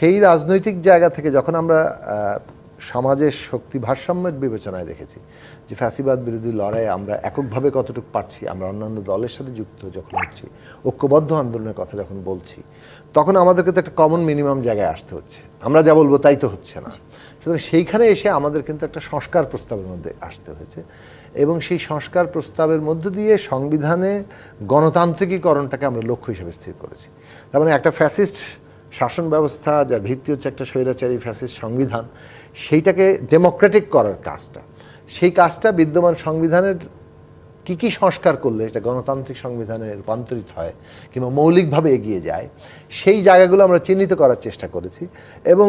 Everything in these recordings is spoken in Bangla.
সেই রাজনৈতিক জায়গা থেকে যখন আমরা সমাজের শক্তি ভারসাম্যের বিবেচনায় দেখেছি যে ফ্যাসিবাদ বিরোধী লড়াই আমরা এককভাবে কতটুকু পারছি, আমরা অন্যান্য দলের সাথে যুক্ত যখন হচ্ছি, ঐক্যবদ্ধ আন্দোলনের কথা যখন বলছি, তখন আমাদেরকে তো একটা কমন মিনিমাম জায়গায় আসতে হচ্ছে। আমরা যা বলব তাই তো হচ্ছে না। সুতরাং সেইখানে এসে আমাদের কিন্তু একটা সংস্কার প্রস্তাবের মধ্যে আসতে হয়েছে এবং সেই সংস্কার প্রস্তাবের মধ্য দিয়ে সংবিধানে গণতান্ত্রিকীকরণটাকে আমরা লক্ষ্য হিসেবে স্থির করেছি। তার মানে একটা ফ্যাসিস্ট শাসন ব্যবস্থা, যার ভিত্তি হচ্ছে একটা স্বৈরাচারী ফ্যাসিস্ট সংবিধান, সেইটাকে ডেমোক্রেটিক করার কাজটা। সেই কাজটা বিদ্যমান সংবিধানের কি কি সংস্কার করলে এটা গণতান্ত্রিক সংবিধানে রূপান্তরিত হয় কিংবা মৌলিকভাবে এগিয়ে যায়, সেই জায়গাগুলো আমরা চিহ্নিত করার চেষ্টা করেছি। এবং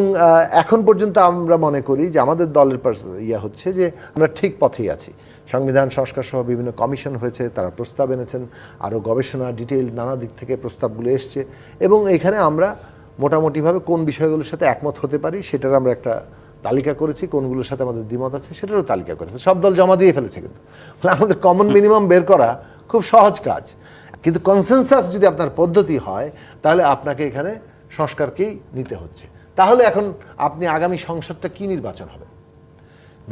এখন পর্যন্ত আমরা মনে করি যে আমাদের দলের ইয়া হচ্ছে যে আমরা ঠিক পথেই আছি। সংবিধান সংস্কার সহ বিভিন্ন কমিশন হয়েছে, তারা প্রস্তাব এনেছেন, আরও গবেষণা, ডিটেইল নানা দিক থেকে প্রস্তাবগুলো এসছে। এবং এখানে আমরা মোটামুটিভাবে কোন বিষয়গুলোর সাথে একমত হতে পারি সেটার আমরা একটা তালিকা করেছি, কোনগুলোর সাথে আমাদের দ্বিমত আছে সেটারও তালিকা করেছি। সব দল জমা দিয়ে ফেলেছে কিন্তু। আমাদের কমন মিনিমাম বের করা খুব সহজ কাজ। কিন্তু কনসেনসাস যদি আপনার পদ্ধতি হয়, তাহলে আপনাকে এখানে সংস্কারকেই নিতে হচ্ছে। তাহলে এখন আপনি আগামী সংসদটা কি নির্বাচন হবে?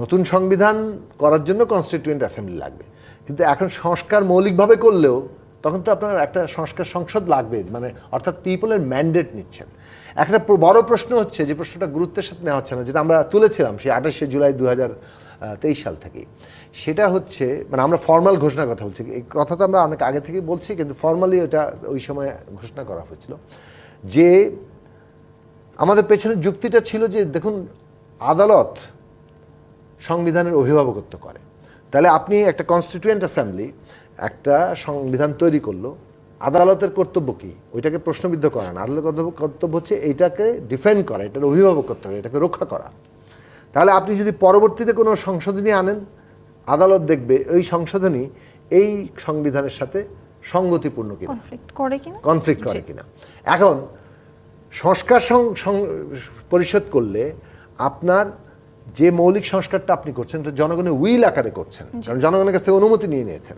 নতুন সংবিধান করার জন্য কনস্টিটিউয়েন্ট অ্যাসেম্বলি লাগবে। কিন্তু এখন সংস্কার মৌলিকভাবে করলেও তখন তো আপনার একটা সংস্কার সংসদ লাগবে মানে অর্থাৎ পিপলের ম্যান্ডেট নিচ্ছেন। একটা বড় প্রশ্ন হচ্ছে যে প্রশ্নটা গুরুত্বের সাথে নেওয়া হচ্ছে না, যেটা আমরা তুলেছিলাম সেই আঠাশে জুলাই দু তেইশ সাল থেকেই। সেটা হচ্ছে মানে আমরা ফর্মাল ঘোষণার কথা বলছি, এই কথা তো আমরা অনেক আগে থেকেই বলছি, কিন্তু ফর্মালি এটা ওই সময় ঘোষণা করা হয়েছিল। যে আমাদের পেছনের যুক্তিটা ছিল যে, দেখুন, আদালত সংবিধানের অভিভাবকত্ব করে। তাহলে আপনি একটা কনস্টিটিউয়েন্ট অ্যাসেম্বলি একটা সংবিধান তৈরি করল আদালতের কর্তব্য কি? ওইটাকে প্রশ্নবিদ্ধ করা না। আদালতের কর্তব্য- কর্তব্য হচ্ছে এইটাকে ডিফেন্ড করা এটার অভিভাবকত্ব করা এটাকে রক্ষা করা। তাহলে আপনি যদি পরবর্তীতে কোনো সংশোধনী আনেন আদালত দেখবে ওই সংশোধনী এই সংবিধানের সাথে সংগতিপূর্ণ কিনা। কনফ্লিক্ট করে কিনা? কনফ্লিক্ট করে কিনা। এখন সংস্কার পরিশোধ করলে আপনার যে মৌলিক সংস্কারটা আপনি করছেন এটা জনগণের উইল আকারে করছেন। কারণ জনগণের কাছ থেকে অনুমতি নিয়ে নিয়েছেন।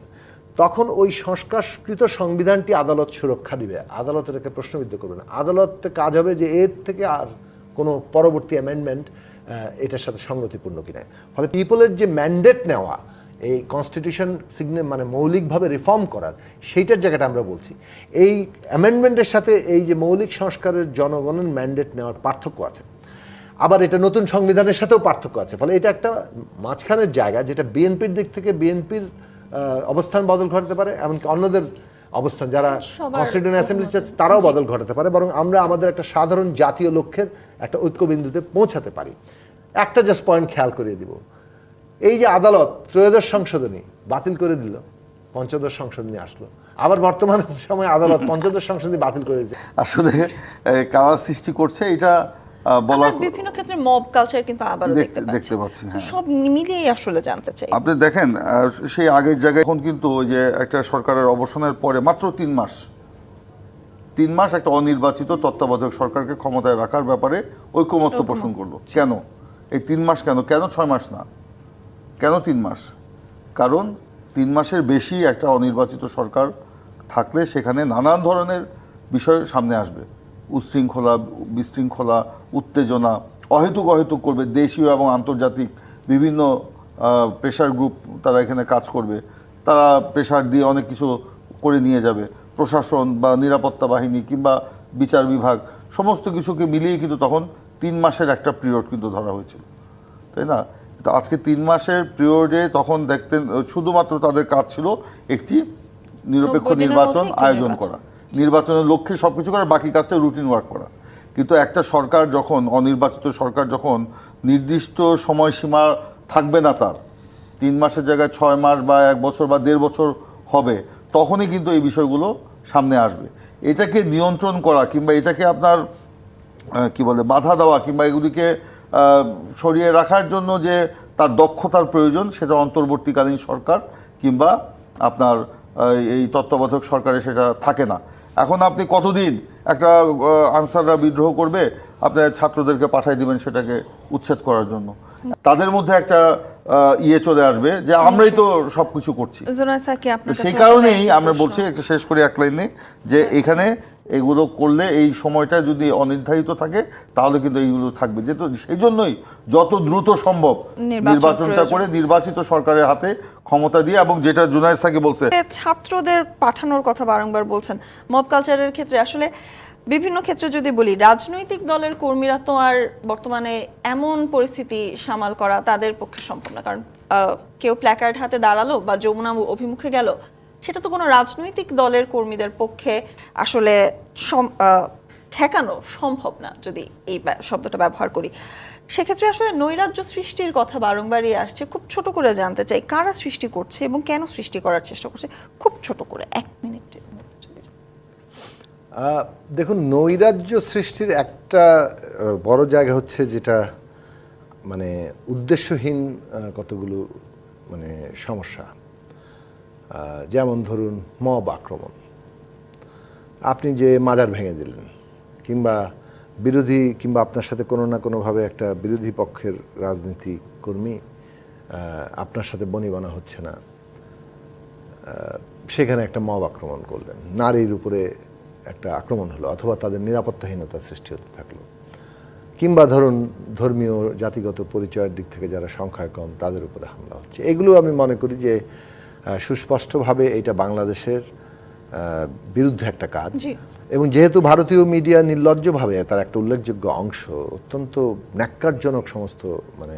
তখন ওই সংস্কারকৃত সংবিধানটি আদালত সুরক্ষা দিবে। আদালত এটাকে প্রশ্নবিদ্ধ করবে না আদালতে কাজ হবে যে এর থেকে আর কোনো পরবর্তী অ্যামেন্ডমেন্ট এটার সাথে সঙ্গতিপূর্ণ কিনা। ফলে পিপলের যে ম্যান্ডেট নেওয়া, এই কনস্টিটিউশন সিগনে মানে মৌলিকভাবে রিফর্ম করার, সেইটার জায়গাটা আমরা বলছি। এই অ্যামেন্ডমেন্টের সাথে এই যে মৌলিক সংস্কারের জনগণের ম্যান্ডেট নেওয়ার পার্থক্য আছে। আবার এটা নতুন সংবিধানের সাথেও পার্থক্য আছে। ফলে এটা একটা মাঝখানের জায়গা যেটা বিএনপির দিক থেকে বিএনপির অবস্থান বদল ঘটাতে পারে এমনকি অন্যদের অবস্থান যারা সবার কনস্টিটিউশন অ্যাসেম্বলি তারাও বদল ঘটাতে পারে বরং আমরা আমাদের একটা সাধারণ জাতীয় লক্ষ্যের একটা ঐক্যবিন্দুতে পৌঁছাতে পারি। একটা জাস্ট পয়েন্ট খেয়াল করিয়ে দিব। এই যে আদালত ত্রয়োদশ সংশোধনী বাতিল করে দিল পঞ্চদশ সংশোধনী আসলো। আবার বর্তমান সময়ে আদালত পঞ্চদশ সংশোধনী বাতিল করে দিয়েছে আসলে কারা সৃষ্টি করছে এটা বলা বিভিন্ন ক্ষেত্রে মব কালচার কিন্তু আবারও দেখতে পাচ্ছি। হ্যাঁ। সব মিলিয়েই আসলে জানতে চাই। আপনি দেখেন সেই আগের জায়গায় এখন কিন্তু ওই যে একটা সরকারের অবসানের পরে মাত্র তিন মাস তিন মাস একটা অনির্বাচিত তত্ত্বাবধায়ক সরকারকে ক্ষমতায় রাখার ব্যাপারে ঐকমত্য পোষণ করল। কেন? এই তিন মাস কেন? কেন ছয় মাস না? কেন তিন মাস? কারণ তিন মাসের বেশি একটা অনির্বাচিত সরকার থাকলে সেখানে নানান ধরনের বিষয় সামনে আসবে। উচ্ছৃঙ্খলা বিশৃঙ্খলা উত্তেজনা অহেতুক অহেতুক করবে। দেশীয় এবং আন্তর্জাতিক বিভিন্ন প্রেশার গ্রুপ তারা এখানে কাজ করবে। তারা প্রেশার দিয়ে অনেক কিছু করে নিয়ে যাবে। প্রশাসন বা নিরাপত্তা বাহিনী কিংবা বিচার বিভাগ সমস্ত কিছুকে মিলিয়ে কিন্তু তখন তিন মাসের একটা পিরিয়ড কিন্তু ধরা হয়েছিল। তাই না? তো আজকে তিন মাসের পিরিয়ডে তখন দেখতেন শুধুমাত্র তাদের কাজ ছিল একটি নিরপেক্ষ নির্বাচন আয়োজন করা। নির্বাচনের লক্ষ্যে সব কিছু করা বাকি কাজটা রুটিন ওয়ার্ক করা। কিন্তু একটা সরকার যখন, অনির্বাচিত সরকার যখন নির্দিষ্ট সময়সীমা থাকবে না তার, তিন মাসের জায়গায় ছয় মাস বা এক বছর বা দেড় বছর হবে, তখনই কিন্তু এই বিষয়গুলো সামনে আসবে। এটাকে নিয়ন্ত্রণ করা কিংবা এটাকে আপনার কি বলে, বাধা দেওয়া কিংবা এগুলিকে সরিয়ে রাখার জন্য যে তার দক্ষতার প্রয়োজন, সেটা অন্তর্বর্তীকালীন সরকার কিংবা আপনার এই তত্ত্বাবধায়ক সরকারে সেটা থাকে না। এখন আপনি কতদিন একটা আনসাররা বিদ্রোহ করবে আপনার ছাত্রদেরকে পাঠিয়ে দিবেন সেটাকে উচ্ছেদ করার জন্য। তাদের মধ্যে একটা ইয়ে চলে আসবে যে আমরাই তো সবকিছু করছি। সেই কারণেই আমরা বলছি একটু শেষ করি এক লাইনে যে এখানে এগুলো করলে এই সময়টা যদি অনির্ধারিত থাকে তাহলে কিন্তু এইগুলো থাকবে। যেহেতু সেই জন্যই যত দ্রুত সম্ভব নির্বাচনটা করে নির্বাচিত সরকারের হাতে ক্ষমতা দিয়ে এবং যেটা জুনায়দ সাকি বলছে ছাত্রদের পাঠানোর কথা বারংবার বলছেন। মব কালচারের ক্ষেত্রে আসলে বিভিন্ন ক্ষেত্রে যদি বলি রাজনৈতিক দলের কর্মীরা তো আর বর্তমানে এমন পরিস্থিতি সামাল করা তাদের পক্ষে সম্ভব না। কারণ কেউ প্ল্যাকার্ড হাতে দাঁড়াল বা যমুনা অভিমুখে গেল সেটা তো কোনো রাজনৈতিক দলের কর্মীদের পক্ষে আসলে ঠেকানো সম্ভব না যদি এই শব্দটা ব্যবহার করি। সেক্ষেত্রে আসলে নৈরাজ্য সৃষ্টির কথা বারংবারই আসছে। খুব ছোট করে জানতে চাই, কারা সৃষ্টি করছে এবং কেন সৃষ্টি করার চেষ্টা করছে? খুব ছোট করে, এক মিনিটে। দেখুন, নৈরাজ্য সৃষ্টির একটা বড় জায়গা হচ্ছে যেটা মানে উদ্দেশ্যহীন কতগুলো মানে সমস্যা। যেমন ধরুন মব আক্রমণ। আপনি যে মাজার ভেঙে দিলেন, কিংবা বিরোধী, কিংবা আপনার সাথে কোনো না কোনোভাবে একটা বিরোধী পক্ষের রাজনীতি কর্মী আপনার সাথে বনিবনা হচ্ছে না সেখানে একটা মব আক্রমণ করলেন। নারীর উপরে একটা আক্রমণ হলো, অথবা তাদের নিরাপত্তাহীনতা সৃষ্টি হতে থাকল। কিংবা ধরুন ধর্মীয়, জাতিগত পরিচয়ের দিক থেকে যারা সংখ্যায় কম, তাদের উপরে হামলা হচ্ছে। এগুলো আমি মনে করি যে সুস্পষ্টভাবে এটা বাংলাদেশের বিরুদ্ধে একটা কাজ। এবং যেহেতু ভারতীয় মিডিয়া নির্লজ্জভাবে তার একটা উল্লেখযোগ্য অংশ অত্যন্ত ন্যাক্কারজনক সমস্ত মানে